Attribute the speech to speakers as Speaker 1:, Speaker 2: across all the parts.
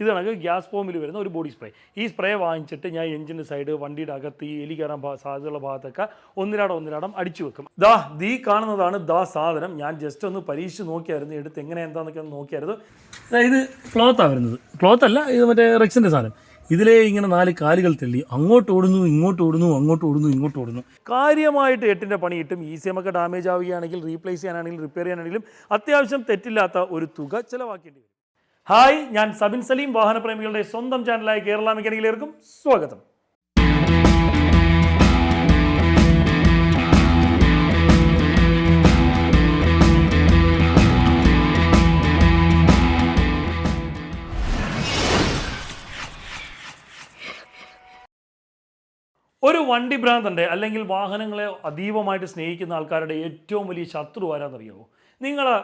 Speaker 1: ഇത് കണക്ക് ഗ്യാസ് ഫോമിൽ വരുന്ന ഒരു ബോഡി സ്പ്രേ ഈ സ്പ്രേ വാങ്ങിച്ചിട്ട് ഞാൻ എഞ്ചിന്റെ സൈഡ് വണ്ടിയുടെ അകത്ത് ഈ എലി കയറാൻ സാധ്യതയുള്ള ഭാഗത്തൊക്കെ ഒന്നിരാടം ഒന്നിരാടം അടിച്ചു വെക്കും. ദാ ദീ കാണുന്നതാണ് ദാ സാധനം. ഞാൻ ജസ്റ്റ് ഒന്ന് പരീക്ഷിച്ച് നോക്കിയായിരുന്നു. എടുത്ത് എങ്ങനെ എന്താണെന്നൊക്കെ ഒന്ന് നോക്കിയായിരുന്നു. ഇത് ക്ലോത്താണ് വരുന്നത്. ക്ലോത്ത് അല്ല ഇത് മറ്റേ റെക്സിന്റെ സാധനം. ഇതിലേ ഇങ്ങനെ നാല് കാലുകൾ തെള്ളി. അങ്ങോട്ട് ഓടുന്നു ഇങ്ങോട്ട് ഓടുന്നു അങ്ങോട്ട് ഓടുന്നു ഇങ്ങോട്ട് ഓടുന്നു. കാര്യമായിട്ട് എട്ടിന്റെ പണി കിട്ടും. ഈ സി എം ഒക്കെ ഡാമേജ് ആവുകയാണെങ്കിൽ റീപ്ലേസ് ചെയ്യാനാണെങ്കിലും റിപ്പയർ ചെയ്യാനാണെങ്കിലും അത്യാവശ്യം തെറ്റില്ലാത്ത ഒരു തുക ചിലവാക്കേണ്ടി വരും. ഹായ് ഞാൻ സബിൻ സലീം വാഹനപ്രേമികളുടെ സ്വന്തം ചാനലായ കേരള മെക്കാനിക്കലേർക്കും സ്വാഗതം. ഒരു വണ്ടി ഭ്രാന്തന്റെ അല്ലെങ്കിൽ വാഹനങ്ങളെ അതീവമായിട്ട് സ്നേഹിക്കുന്ന ആൾക്കാരുടെ ഏറ്റവും വലിയ ശത്രു ആരാന്നറിയാമോ നിങ്ങളെ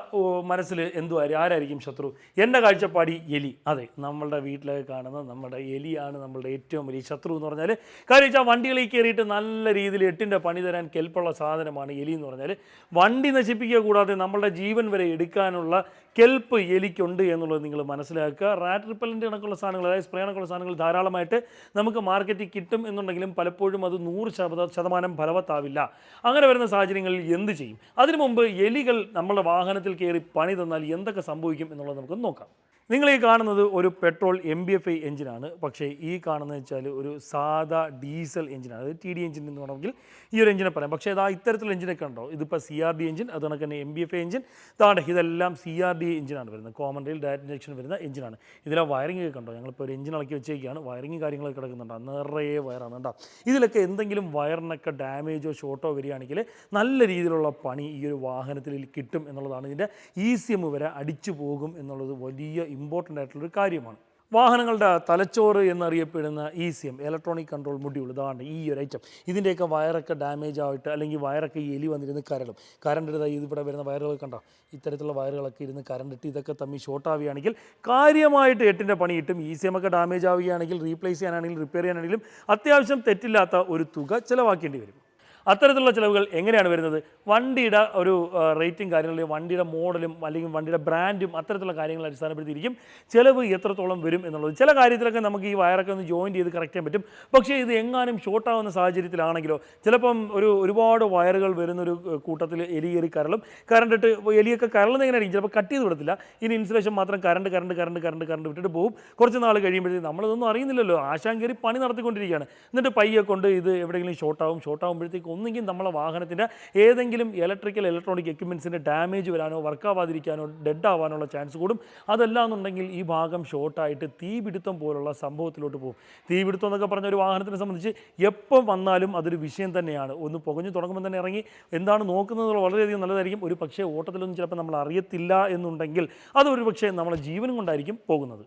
Speaker 1: മനസ്സിൽ എന്തുവായിരിക്കും ആരായിരിക്കും ശത്രു? എന്റെ കാഴ്ചപ്പാടി എലി. അതെ നമ്മളുടെ വീട്ടിലൊക്കെ കാണുന്ന നമ്മുടെ എലിയാണ് നമ്മളുടെ ഏറ്റവും വലിയ ശത്രു എന്ന് പറഞ്ഞാൽ കാര്യം വെച്ചാൽ വണ്ടികളിൽ കയറിയിട്ട് നല്ല രീതിയിൽ എട്ടിന്റെ പണി തരാൻ കെൽപ്പുള്ള സാധനമാണ് എലി എന്ന് പറഞ്ഞാൽ വണ്ടി നശിപ്പിക്കുക കൂടാതെ നമ്മളുടെ ജീവൻ വരെ എടുക്കാനുള്ള കെൽപ്പ് എലിക്കുണ്ട് എന്നുള്ളത് നിങ്ങൾ മനസ്സിലാക്കുക. റാറ്റ് റിപ്പലന്റ് കണക്കുള്ള സാധനങ്ങൾ അതായത് സ്പ്രേ കണക്കുള്ള സാധനങ്ങൾ ധാരാളമായിട്ട് നമുക്ക് മാർക്കറ്റിൽ കിട്ടും എന്നുണ്ടെങ്കിലും പലപ്പോഴും അത് നൂറ് ശതമാനം ഫലവത്താവില്ല. അങ്ങനെ വരുന്ന സാഹചര്യങ്ങളിൽ എന്ത് ചെയ്യും? അതിനു മുമ്പ് എലികൾ നമ്മുടെ വാഹനത്തിൽ കയറി പണി തന്നാൽ എന്തൊക്കെ സംഭവിക്കും എന്നുള്ളത് നമുക്ക് നോക്കാം. നിങ്ങൾ ഈ കാണുന്നത് ഒരു petrol M B F I എഞ്ചിനാണ് പക്ഷേ ഈ കാണുന്നത് വെച്ചാൽ ഒരു സാധാ ഡീസൽ എഞ്ചിനാണ് അതായത് ടി ഡി എഞ്ചിൻ എന്ന് വേണമെങ്കിൽ ഈ ഒരു എഞ്ചിനെ പറയാം. പക്ഷേ ഇതാ ഇത്തരത്തിലുള്ള എഞ്ചിനൊക്കെ ഉണ്ടോ? ഇതിപ്പോൾ സി ആർ ഡി എഞ്ചിൻ അത് കണക്ക് തന്നെ M B F I engine ഇതാണ്ട് ഇതെല്ലാം സി ആർ ഡി എഞ്ചിനാണ് വരുന്നത്. കോമൺ റെയിൽ ഡയറക്റ്റ് ഇഞ്ചക്ഷൻ വരുന്ന എഞ്ചിനാണ് ഇതിലെ വയറിംഗ് ഒക്കെ ഉണ്ടോ ഞങ്ങളിപ്പോൾ ഒരു എഞ്ചിൻ ഇളക്കി വെച്ചേക്കാണ്. വയറിംഗ് കാര്യങ്ങളൊക്കെ കിടക്കുന്നുണ്ടോ. നിറയെ വയറാണ് കേട്ടോ. ഇതിലൊക്കെ എന്തെങ്കിലും വയറിനൊക്കെ ഡാമേജോ ഷോർട്ടോ വരികയാണെങ്കിൽ നല്ല രീതിയിലുള്ള പണി ഈ ഒരു വാഹനത്തിൽ കിട്ടും എന്നുള്ളതാണ് ഇതിന്റെ ഇ സി എം വരെ അടിച്ചു പോകും എന്നുള്ളത് വലിയ ഇമ്പോർട്ടന്റ് ആയിട്ടുള്ളൊരു കാര്യമാണ്. വാഹനങ്ങളുടെ തലച്ചോറ് എന്നറിയപ്പെടുന്ന E C M electronic control module ഇതാണ് ഈ ഒരു ഐറ്റം ഇതിന്റെയൊക്കെ വയറൊക്കെ ഡാമേജ് ആയിട്ട് അല്ലെങ്കിൽ വയറൊക്കെ എലി വന്നിരുന്ന് കരളും. കരണ്ട് ഇതിവിടെ വരുന്ന വയറുകൾ കണ്ടോ? ഇത്തരത്തിലുള്ള വയറുകളൊക്കെ ഇരുന്ന് കരണ്ട് ഇട്ട് ഇതൊക്കെ തമ്മിൽ ഷോർട്ട് ആവുകയാണെങ്കിൽ കാര്യമായിട്ട് എട്ടിന്റെ പണി കിട്ടും. ഇ സി എം ഒക്കെ ഡാമേജ് ആവുകയാണെങ്കിൽ റീപ്ലേസ് ചെയ്യാനാണെങ്കിലും റിപ്പയർ ചെയ്യാനാണെങ്കിലും അത്യാവശ്യം തെറ്റില്ലാത്ത ഒരു തുക ചിലവാക്കേണ്ടി വരും. അത്തരത്തിലുള്ള ചിലവുകൾ എങ്ങനെയാണ് വരുന്നത്? വണ്ടിയുടെ ഒരു റേറ്റിംഗ് കാര്യങ്ങളിലും വണ്ടിയുടെ മോഡലും അല്ലെങ്കിൽ വണ്ടിയുടെ ബ്രാൻഡും അത്തരത്തിലുള്ള കാര്യങ്ങൾ അടിസ്ഥാനപ്പെടുത്തിയിരിക്കും. ചിലവ് എത്രത്തോളം വരും എന്നുള്ളത്. ചില കാര്യത്തിലൊക്കെ നമുക്ക് ഈ വയറൊക്കെ ഒന്ന് ജോയിൻ ചെയ്ത് കറക്റ്റ് ചെയ്യാൻ പറ്റും. പക്ഷേ ഇത് എങ്ങാനും ഷോർട്ടാവുന്ന സാഹചര്യത്തിലാണെങ്കിലോ ചിലപ്പം ഒരു ഒരുപാട് വയറുകൾ വരുന്നൊരു കൂട്ടത്തിൽ എലി കയറി കരളും. കറണ്ട് ഇട്ട് എലിയൊക്കെ കരളുന്ന എങ്ങനെയായിരിക്കും? ചിലപ്പോൾ കട്ട് ചെയ്ത് വിടത്തില്ല. ഇനി ഇൻസുലേഷൻ മാത്രം current current current current current വിട്ടിട്ട് പോകും കുറച്ച് നാൾ കഴിയുമ്പോഴത്തേക്കും നമ്മളിതൊന്നും അറിയുന്നില്ലല്ലോ. ആശാൻ കയറി പണി നടത്തിക്കൊണ്ടിരിക്കുകയാണ്. എന്നിട്ട് പയ്യെ കൊണ്ട് ഇത് എവിടെയെങ്കിലും ഷോർട്ടാവും ആവും. ഷോർട്ട് ആകുമ്പോഴത്തേക്ക് ഒന്നെങ്കിൽ നമ്മളെ വാഹനത്തിന്റെ ഏതെങ്കിലും ഇലക്ട്രിക്കൽ ഇലക്ട്രോണിക് എക്യുപ്മെൻസിന്റെ ഡാമേജ് വരാനോ വർക്ക് ആവാതിരിക്കാനോ ഡെഡ് ആവാനുള്ള ചാൻസ് കൂടും. അതല്ല എന്നുണ്ടെങ്കിൽ ഈ ഭാഗം ഷോർട്ടായിട്ട് തീപിടുത്തം പോലുള്ള സംഭവത്തിലോട്ട് പോകും. തീപിടുത്തം എന്നൊക്കെ പറഞ്ഞ ഒരു വാഹനത്തിനെ സംബന്ധിച്ച് എപ്പം വന്നാലും അതൊരു വിഷയം തന്നെയാണ്. ഒന്ന് പുകഞ്ഞു തുടങ്ങുമ്പോൾ തന്നെ ഇറങ്ങി എന്താണ് നോക്കുന്നത് വളരെയധികം നല്ലതായിരിക്കും. ഒരു പക്ഷേ ഓട്ടത്തിലൊന്നും ചിലപ്പോൾ നമ്മൾ അറിയത്തില്ല എന്നുണ്ടെങ്കിൽ അതൊരു പക്ഷേ നമ്മളെ ജീവനും കൊണ്ടായിരിക്കും പോകുന്നത്.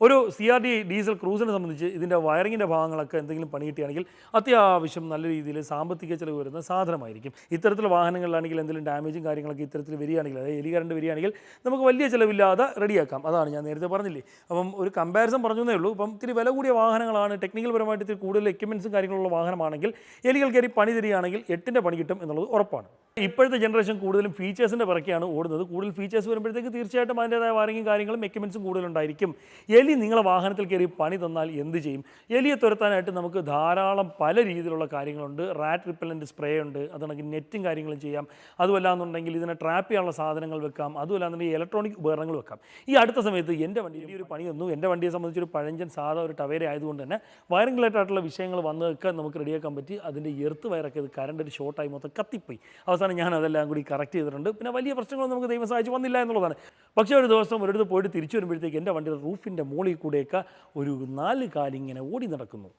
Speaker 1: ഒരു സി ആർ ഡി ഡീസൽ ക്രൂസിനെ സംബന്ധിച്ച് ഇതിന്റെ വയറിങ്ങിന്റെ ഭാഗങ്ങളൊക്കെ എന്തെങ്കിലും പണി കിട്ടുകയാണെങ്കിൽ അത്യാവശ്യം നല്ല രീതിയിൽ സാമ്പത്തിക ചിലവ് വരുന്ന സാധനമായിരിക്കും. ഇത്തരത്തിലുള്ള വാഹനങ്ങളിലാണെങ്കിൽ എന്തെങ്കിലും ഡാമേജും കാര്യങ്ങളൊക്കെ ഇത്തരത്തിൽ വരികയാണെങ്കിൽ അതായത് എലി കറണ്ട് വരികയാണെങ്കിൽ നമുക്ക് വലിയ ചിലവില്ലാതെ റെഡിയാക്കാം. അതാണ് ഞാൻ നേരത്തെ പറഞ്ഞില്ലേ. അപ്പം ഒരു കമ്പാരിസൺ പറഞ്ഞതേ ഉള്ളൂ. ഇപ്പം ഇത്തിരി വില കൂടിയ വാഹനങ്ങളാണ്. ടെക്നിക്കൽ പരമായിട്ട് ഇത്തിരി കൂടുതൽ എക്യുപ്മെൻസും കാര്യങ്ങളുള്ള വാഹനമാണെങ്കിൽ എലികൾ കയറി പണി തരികയാണെങ്കിൽ എട്ടിന്റെ പണി കിട്ടും എന്നുള്ളത് ഉറപ്പാണ്. ഇപ്പോഴത്തെ ജനറേഷൻ കൂടുതലും ഫീച്ചേഴ്സിന്റെ പിറക്കെയാണ് ഓടുന്നത്. കൂടുതൽ ഫീച്ചേഴ്സ് വരുമ്പോഴത്തേക്ക് തീർച്ചയായിട്ടും അതിന്റേതായ വാറിങ്ങും കാര്യങ്ങളും എക്യുപ്മെൻസും കൂടുതലുണ്ടായിരിക്കും. എലി നിങ്ങളെ വാഹനത്തിൽ കയറി പണി തന്നാൽ എന്ത് ചെയ്യും? എലിയെ തുരത്താനായിട്ട് നമുക്ക് ധാരാളം പല രീതിയിലുള്ള കാര്യങ്ങളുണ്ട്. റാറ്റ് റിപ്പലന്റ് സ്പ്രേ ഉണ്ട്. അതുകൊണ്ട് നെറ്റും കാര്യങ്ങളും ചെയ്യാം. അതുമല്ല എന്നുണ്ടെങ്കിൽ ഇതിനെ ട്രാപ്പ് ചെയ്യാനുള്ള സാധനങ്ങൾ വെക്കാം. അതുമല്ല എന്നുണ്ടെങ്കിൽ ഇലക്ട്രോണിക് ഉപകരണങ്ങൾ വെക്കാം. ഈ അടുത്ത സമയത്ത് എന്റെ വണ്ടി ഒരു പണിയൊന്നും എന്റെ വണ്ടിയെ സംബന്ധിച്ച് ഒരു പഴഞ്ചൻ സാധാ ഒരു ടവേര ആയതുകൊണ്ട് തന്നെ വയറിംഗ് റിലേറ്റഡ് വിഷയങ്ങൾ വന്നതൊക്കെ നമുക്ക് റെഡിയാക്കാൻ പറ്റി. അതിന്റെ എർത്ത് വയറൊക്കെ ഇത് കറണ്ട് ഒരു ഷോർട്ടായി മൊത്തം കത്തിപ്പോയി. അവസാനം ഞാൻ അതെല്ലാം കൂടി കറക്റ്റ് ചെയ്തിട്ടുണ്ട്. പിന്നെ വലിയ പ്രശ്നങ്ങളൊന്നും നമുക്ക് ദൈവം സഹായിച്ച് വന്നില്ല എന്നുള്ളതാണ്. പക്ഷേ ഒരു ദിവസം ഒരിടത്ത് പോയിട്ട് തിരിച്ചു വരുമ്പോഴത്തേക്ക് എന്റെ വണ്ടിയുടെ റൂഫിന്റെ മുകളിൽ കൂടെയൊക്കെ ഒരു നാല് കാലിങ്ങനെ ഓടി നടക്കുന്നു.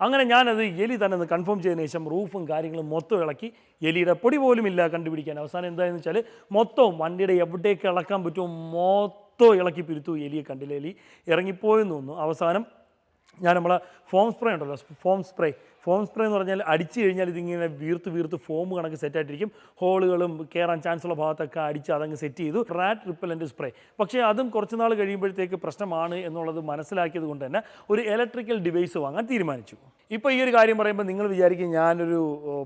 Speaker 1: അങ്ങനെ ഞാനത് എലി തന്നെ ഒന്ന് കൺഫേം ചെയ്തതിന് ശേഷം റൂഫും കാര്യങ്ങളും മൊത്തം ഇളക്കി എലിയുടെ പൊടി പോലും ഇല്ല കണ്ടുപിടിക്കാൻ. അവസാനം എന്തായെന്ന് വെച്ചാൽ മൊത്തം വണ്ടിയുടെ എവിടേക്ക് ഇളക്കാൻ പറ്റുമോ മൊത്തം ഇളക്കി പിരുത്തു എലിയെ കണ്ടില്ല? എലി ഇറങ്ങിപ്പോയെന്ന് തോന്നുന്നു. അവസാനം ഞാൻ നമ്മളെ ഫോം സ്പ്രേ ഉണ്ടല്ലോ ഫോം സ്പ്രേ. ഫോം സ്പ്രേ എന്ന് പറഞ്ഞാൽ അടിച്ചു കഴിഞ്ഞാൽ ഇതിങ്ങനെ വീർത്ത് വീർത്ത് ഫോം കണക്ക് സെറ്റായിട്ടിരിക്കും ഹോളുകളും കയറാൻ ചാൻസ് ഉള്ള ഭാഗത്തൊക്കെ അടിച്ച് അതങ്ങ് സെറ്റ് ചെയ്തു. റാറ്റ് റിപ്പലന്റ് സ്പ്രേ പക്ഷേ അതും കുറച്ച് നാൾ കഴിയുമ്പോഴത്തേക്ക് പ്രശ്നമാണ് എന്നുള്ളത് മനസ്സിലാക്കിയത് കൊണ്ട് തന്നെ ഒരു ഇലക്ട്രിക്കൽ ഡിവൈസ് വാങ്ങാൻ തീരുമാനിച്ചു. ഇപ്പോൾ ഈ ഒരു കാര്യം പറയുമ്പോൾ നിങ്ങൾ വിചാരിക്കും ഞാനൊരു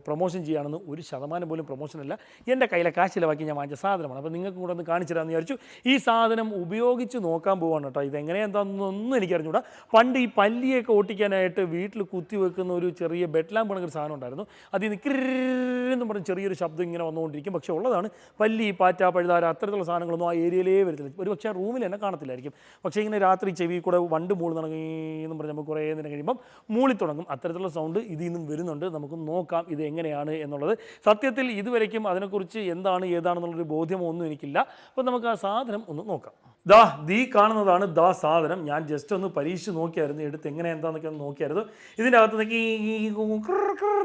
Speaker 1: പ്രൊമോഷൻ ചെയ്യുകയാണെന്ന് ഒരു ശതമാനം പോലും പ്രൊമോഷൻ അല്ല. എന്റെ കയ്യിലെ കാശ് ചിലവാക്കി ഞാൻ വാങ്ങിച്ച സാധനമാണ്. അപ്പോൾ നിങ്ങൾക്ക് കൂടെ ഒന്ന് കാണിച്ചു തരാമെന്ന് വിചാരിച്ചു. ഈ സാധനം ഉപയോഗിച്ച് നോക്കാൻ പോവാണ് കേട്ടോ ഇതെങ്ങനെ എന്താണെന്നൊന്നും എനിക്ക് അറിഞ്ഞൂടാ പണ്ട് ഈ പല്ലിയൊക്കെ ഓട്ടിക്കാനായിട്ട് വീട്ടിൽ കുത്തി വെക്കുന്ന ഒരു ചെറിയ ബെഡ് ലാമ്പ് കണക്കൊരു സാധനം ഉണ്ടായിരുന്നു. അതിൽ നിന്ന് കിരെന്ന് പറഞ്ഞ് ചെറിയൊരു ശബ്ദം ഇങ്ങനെ വന്നുകൊണ്ടിരിക്കും പക്ഷേ ഉള്ളതാണ് പല്ലി പാറ്റ പഴുതാര അത്തരത്തിലുള്ള സാധനങ്ങളൊന്നും ആ ഏരിയയിലേ വരത്തില്ല ഒരു പക്ഷേ റൂമിൽ തന്നെ കാണത്തില്ലായിരിക്കും പക്ഷേ ഇങ്ങനെ രാത്രി ചെവി കൂടെ വണ്ട് മൂളി എന്ന് പറഞ്ഞ് നമുക്ക് കുറേ നേരം കഴിയുമ്പം മൂളി തുടങ്ങും അത്തരത്തിലുള്ള സൗണ്ട് ഇതിൽ നിന്നും വരുന്നുണ്ട്. നമുക്ക് നോക്കാം ഇത് എങ്ങനെയാണ് എന്നുള്ളത്. സത്യത്തിൽ ഇതുവരയ്ക്കും അതിനെക്കുറിച്ച് എന്താണ് ഏതാണെന്നുള്ളൊരു ബോധ്യമോ ഒന്നും എനിക്കില്ല. അപ്പോൾ നമുക്ക് ആ സാധനം ഒന്ന് നോക്കാം. ദാ ദീ കാണുന്നതാണ് ദാ സാധനം. ഞാൻ ജസ്റ്റ് ഒന്ന് പരീക്ഷിച്ച് നോക്കിയായിരുന്നു. എടുത്ത് എങ്ങനെ എന്താണെന്നൊക്കെ ഒന്ന് നോക്കിയായിരുന്നു. ഇതിന്റെ അകത്ത് നിന്നൊക്കെ ഈ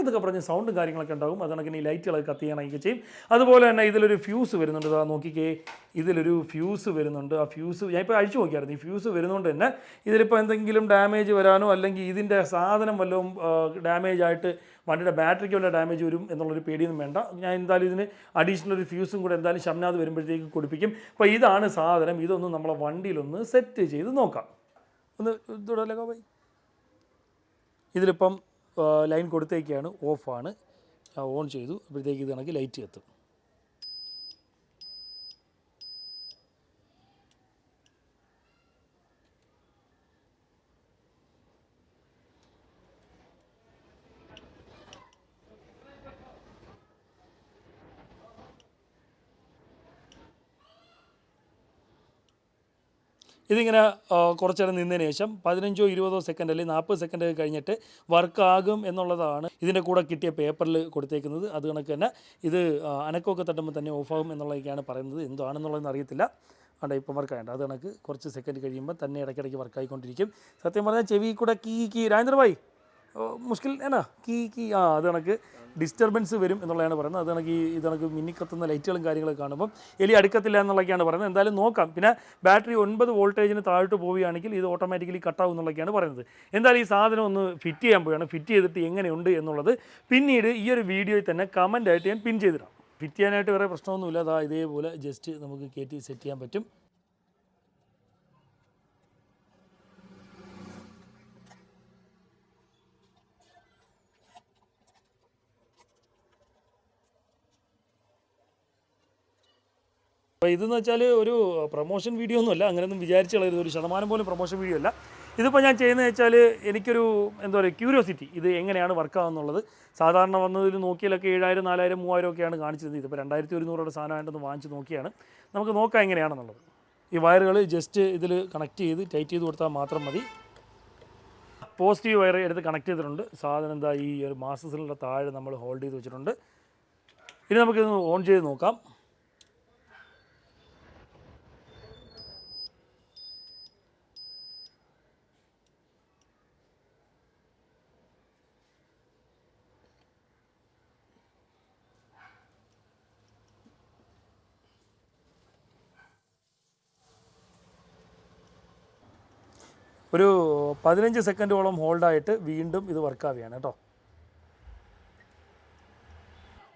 Speaker 1: എന്നൊക്കെ പറഞ്ഞ് സൗണ്ടും കാര്യങ്ങളൊക്കെ ഉണ്ടാകും. അതുകൊണ്ടൊക്കെ ഈ ലൈറ്റുകളൊക്കെ കത്തിയാണെങ്കിൽ ചെയ്യും. അതുപോലെ തന്നെ ഇതിലൊരു ഫ്യൂസ് വരുന്നുണ്ട്. ദാ നോക്കിക്കേ. ഇതിലൊരു ഫ്യൂസ് വരുന്നുണ്ട്. ആ ഫ്യൂസ് ഞാൻ ഇപ്പോൾ അഴിച്ചു നോക്കിയായിരുന്നു. ഈ ഫ്യൂസ് വരുന്നതുകൊണ്ട് തന്നെ ഇതിലിപ്പോൾ എന്തെങ്കിലും ഡാമേജ് വരാനോ അല്ലെങ്കിൽ ഇതിന്റെ സാധനം വല്ലതും ഡാമേജ് ആയിട്ട് വണ്ടിയുടെ ബാറ്ററിക്ക് വല്ല ഡാമേജ് വരും എന്നുള്ളൊരു പേടിയൊന്നും വേണ്ട. ഞാൻ എന്തായാലും ഇതിന് അഡീഷണൽ ഒരു ഫ്യൂസും കൂടെ എന്തായാലും ഷംനാഥ് വരുമ്പോഴത്തേക്ക് കൊടുപ്പിക്കും. അപ്പോൾ ഇതാണ് സാധനം. ഇതൊന്ന് നമ്മളെ വണ്ടിയിലൊന്ന് സെറ്റ് ചെയ്ത് നോക്കാം. ഒന്ന് തുടരല്ലേ കോബൈ ഇതിലിപ്പം ലൈൻ കൊടുത്തേക്കാണ്. ഓഫാണ് ഓൺ ചെയ്തു. അപ്പോഴത്തേക്ക് ഇത് കണക്ക് ലൈറ്റ് എത്തും. ഇതിങ്ങനെ കുറച്ചു നേരം നിന്നതിന് ശേഷം പതിനഞ്ചോ ഇരുപതോ സെക്കൻഡ് അല്ലെങ്കിൽ നാൽപ്പത് സെക്കൻഡ് കഴിഞ്ഞിട്ട് വർക്കാകും എന്നുള്ളതാണ് ഇതിന്റെ കൂടെ കിട്ടിയ പേപ്പറിൽ കൊടുത്തേക്കുന്നത്. അത് കണക്ക് തന്നെ ഇത് അനക്കമൊക്കെ തട്ടുമ്പോൾ തന്നെ ഓഫാകും എന്നുള്ളതൊക്കെയാണ് പറയുന്നത്. എന്താണെന്നുള്ളതെന്ന് അറിയത്തില്ല. അവിടെ ഇപ്പം വർക്കായുണ്ട് അത് കണക്ക് കുറച്ച് സെക്കൻഡ് കഴിയുമ്പോൾ തന്നെ ഇടയ്ക്കിടയ്ക്ക് വർക്കായിക്കൊണ്ടിരിക്കും സത്യം പറഞ്ഞാൽ ചെവി കൂടെ കീ കീ രാജേന്ദ്ര ഭായ് ഓ, മുഷ്കിൽ എന്നാ? കീ കീ ആ അത് കണക്ക് ഡിസ്റ്റർബൻസ് വരും എന്നുള്ളതാണ് പറയുന്നത്. അത് കണക്ക് ഈ ഇത് കണക്ക് മിന്നിക്കത്തുന്ന ലൈറ്റുകളും കാര്യങ്ങളൊക്കെ കാണുമ്പം എലി അടുക്കത്തില്ല എന്നുള്ളതൊക്കെയാണ് പറയുന്നത്. എന്തായാലും നോക്കാം. പിന്നെ ബാറ്ററി ഒൻപത് വോൾട്ടേജിന് താഴോട്ട് പോവുകയാണെങ്കിൽ ഇത് ഓട്ടോമാറ്റിക്കലി കട്ടാവും എന്നുള്ളതൊക്കെയാണ് പറയുന്നത്. എന്തായാലും ഈ സാധനം ഒന്ന് ഫിറ്റ് ചെയ്യാൻ പോവുകയാണ്. ഫിറ്റ് ചെയ്തിട്ട് എങ്ങനെയുണ്ട് എന്നുള്ളത് പിന്നീട് ഈ ഒരു വീഡിയോയിൽ തന്നെ കമന്റായിട്ട് ഞാൻ പിൻ ചെയ്തിടാം. ഫിറ്റ് ചെയ്യാനായിട്ട് വേറെ പ്രശ്നമൊന്നുമില്ല. അതാ ഇതേപോലെ ജസ്റ്റ് നമുക്ക് കയറ്റി സെറ്റ് ചെയ്യാൻ പറ്റും. അപ്പോൾ ഇതെന്ന് വെച്ചാൽ ഒരു പ്രൊമോഷൻ വീഡിയോ ഒന്നുമല്ല അങ്ങനെയൊന്നും വിചാരിച്ച് കളയരുത്. ഒരു ശതമാനം പോലും പ്രൊമോഷൻ വീഡിയോ അല്ല. ഇതിപ്പോൾ ഞാൻ ചെയ്യുന്നത് വെച്ചാൽ എനിക്കൊരു എന്താ പറയുക ക്യൂരിയോസിറ്റി ഇത് എങ്ങനെയാണ് വർക്ക് ആകുന്നുള്ളത് സാധാരണ വന്നതിൽ നോക്കിയാലൊക്കെ ഏഴായിരം നാലായിരം മൂവായിരം ഒക്കെയാണ് കാണിച്ചിരുന്നത്. ഇതിപ്പോൾ രണ്ടായിരത്തി ഒരുന്നൂറോടെ സാധനമായിട്ടൊന്ന് വാങ്ങിച്ച് നോക്കിയാണ്. നമുക്ക് നോക്കാം എങ്ങനെയാണെന്നുള്ളത്. ഈ വയറുകൾ ജസ്റ്റ് ഇതിൽ കണക്ട് ചെയ്ത് ടൈറ്റ് ചെയ്ത് കൊടുത്താൽ മാത്രം മതി. പോസിറ്റീവ് വയർ എടുത്ത് കണക്ട് ചെയ്തിട്ടുണ്ട്. സാധനം എന്താ ഈ ഒരു സിലിണ്ടർ താഴെ നമ്മൾ ഹോൾഡ് ചെയ്ത് വെച്ചിട്ടുണ്ട്. ഇനി നമുക്കിത് ഓൺ ചെയ്ത് നോക്കാം. ഒരു പതിനഞ്ച് സെക്കൻഡോളം ഹോൾഡായിട്ട് വീണ്ടും ഇത് വർക്കാവുകയാണ് കേട്ടോ.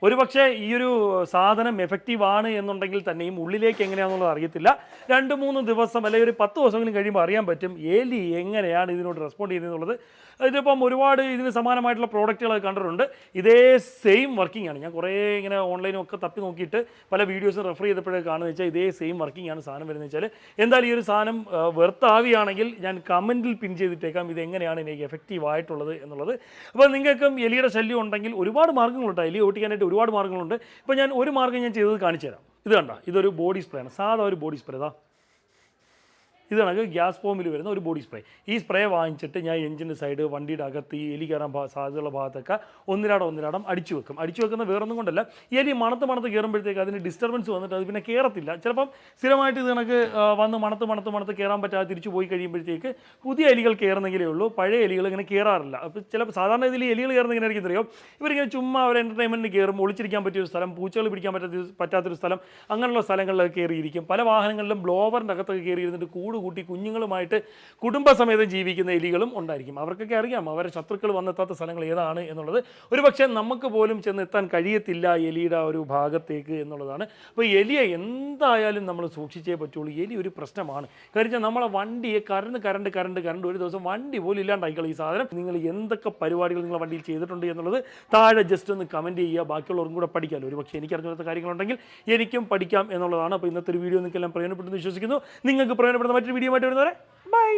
Speaker 1: ഒരുപക്ഷെ ഈ ഒരു സാധനം എഫക്റ്റീവ് ആണ് എന്നുണ്ടെങ്കിൽ തന്നെയും ഉള്ളിലേക്ക് എങ്ങനെയാണെന്നുള്ളത് അറിയത്തില്ല. രണ്ട് മൂന്ന് ദിവസം അല്ലെങ്കിൽ ഒരു പത്ത് ദിവസമെങ്കിലും കഴിയുമ്പോൾ അറിയാൻ പറ്റും എലി എങ്ങനെയാണ് ഇതിനോട് റെസ്പോണ്ട് ചെയ്യുന്നത് ഇതിപ്പം ഒരുപാട് ഇതിന് സമാനമായിട്ടുള്ള പ്രോഡക്റ്റുകൾ കണ്ടിട്ടുണ്ട്. ഇതേ സെയിം വർക്കിംഗ് ആണ്. ഞാൻ കുറേ ഇങ്ങനെ ഓൺലൈനും ഒക്കെ തപ്പി നോക്കിയിട്ട് പല വീഡിയോസും റെഫർ ചെയ്തപ്പോഴേ കാണുന്നത് വെച്ചാൽ ഇതേ സെയിം വർക്കിംഗ് ആണ് സാധനം വരുന്നത് വെച്ചാൽ. എന്തായാലും ഈ ഒരു സാധനം വെർത്താവുകയാണെങ്കിൽ ഞാൻ കമന്റിൽ പിൻ ചെയ്തിട്ടേക്കാം. ഇത് എങ്ങനെയാണ് എനിക്ക് എഫക്റ്റീവ് ആയിട്ടുള്ളത് എന്നുള്ളത്. അപ്പോൾ നിങ്ങൾക്കും എലിയുടെ ശല്യം ഉണ്ടെങ്കിൽ ഒരുപാട് മാർഗങ്ങളുണ്ട് എലി ഓട്ടിക്കാനായിട്ട് ഒരുപാട് മാർഗങ്ങളുണ്ട് ഇപ്പോൾ ഞാൻ ഒരു മാർഗം ഞാൻ ചെയ്തത് കാണിച്ചു തരാം ഇത് കണ്ട ഇതൊരു ബോഡി സ്പ്രേ ആണ്. സാധാ ഒരു ബോഡി സ്പ്രേ ഇതാ ഇത് കണക്ക് ഗ്യാസ് ഫോമിൽ വരുന്ന ഒരു ബോഡി സ്പ്രേ. ഈ സ്പ്രേ വാങ്ങിച്ചിട്ട് ഞാൻ എഞ്ചിന്റെ സൈഡ് വണ്ടിയുടെ അകത്ത് ഈ എലി കയറാൻ സാധ്യതയുള്ള ഭാഗത്തൊക്കെ ഒന്നിരാടം ഒന്നിരാടം അടിച്ചു വെക്കും. അടിച്ചു വെക്കുന്ന വേറൊന്നും കൊണ്ടല്ല. ഈ എലി മണത്ത് മണത്ത് കയറുമ്പോഴത്തേക്ക് അതിന് ഡിസ്റ്റർബൻസ് വന്നിട്ട് അത് പിന്നെ കയറത്തില്ല ചിലപ്പം സ്ഥിരമായിട്ട് ഇത് കണക്ക് വന്ന് മണത്ത് മണത്ത് മണത്ത് കയറാൻ പറ്റാതെ തിരിച്ചു പോയി കഴിയുമ്പോഴത്തേക്ക് പുതിയ എലികൾ കയറുന്നെങ്കിലേ ഉള്ളൂ. പഴയ എലികൾ ഇങ്ങനെ കയറാറില്ല അപ്പോൾ ചിലപ്പോൾ സാധാരണ ഇതിൽ എലികൾ കയറുന്ന ഇങ്ങനെ ആയിരിക്കും അറിയോ ഇവരിങ്ങനെ ചുമ്മാ അവർ എന്റർടൈൻമെന്റിന് കയറും ഒളിച്ചിരിക്കാൻ പറ്റിയ ഒരു സ്ഥലം പൂച്ചകൾ പിടിക്കാൻ പറ്റാത്ത പറ്റാത്തൊരു സ്ഥലം അങ്ങനെയുള്ള സ്ഥലങ്ങളിലൊക്കെ കയറിയിരിക്കും. പല വാഹനങ്ങളിലും ബ്ലോവറിന്റെ അകത്തൊക്കെ കയറി ഇരുന്നിട്ട് കൂട് കൂട്ടി കുഞ്ഞുങ്ങളുമായിട്ട് കുടുംബസമേതം ജീവിക്കുന്ന എലികളും ഉണ്ടായിരിക്കും. അവർക്കൊക്കെ അറിയാം അവരെ ശത്രുക്കൾ വന്നെത്താത്ത സ്ഥലങ്ങൾ ഏതാണ് എന്നുള്ളത്. ഒരു പക്ഷേ നമുക്ക് പോലും ചെന്ന് എത്താൻ കഴിയത്തില്ല എലിയുടെ ഒരു ഭാഗത്തേക്ക് എന്നുള്ളതാണ്. അപ്പോൾ എലിയെ എന്തായാലും നമ്മൾ സൂക്ഷിച്ചേ പറ്റുള്ളൂ. എലി ഒരു പ്രശ്നമാണ്. കാര്യം നമ്മളെ വണ്ടിയെ കരണ്ട് കറണ്ട് കറണ്ട് കറണ്ട് ഒരു ദിവസം വണ്ടി പോലും ഇല്ലാണ്ടായിക്കളി ഈ സാധനം. നിങ്ങൾ എന്തൊക്കെ പരിപാടികൾ നിങ്ങളെ വണ്ടിയിൽ ചെയ്തിട്ടുണ്ട് എന്നുള്ളത് താഴെ ജസ്റ്റ് ഒന്ന് കമന്റ് ചെയ്യുക. ബാക്കിയുള്ളവർക്കും കൂടെ പഠിക്കാമല്ലോ ഒരു പക്ഷേ എനിക്ക് അറിഞ്ഞാത്ത കാര്യങ്ങളുണ്ടെങ്കിൽ എനിക്കും പഠിക്കാം എന്നുള്ളതാണ്. അപ്പോൾ ഇന്നത്തെ ഒരു വീഡിയോ നിങ്ങൾക്കെല്ലാം പ്രയോജനപ്പെടുന്നു വിശ്വസിക്കുന്നു. നിങ്ങൾക്ക് പ്രയോജനപ്പെടുന്ന മറ്റൊരു വീഡിയോ ആയിട്ട് വരുന്നവരെ ബൈ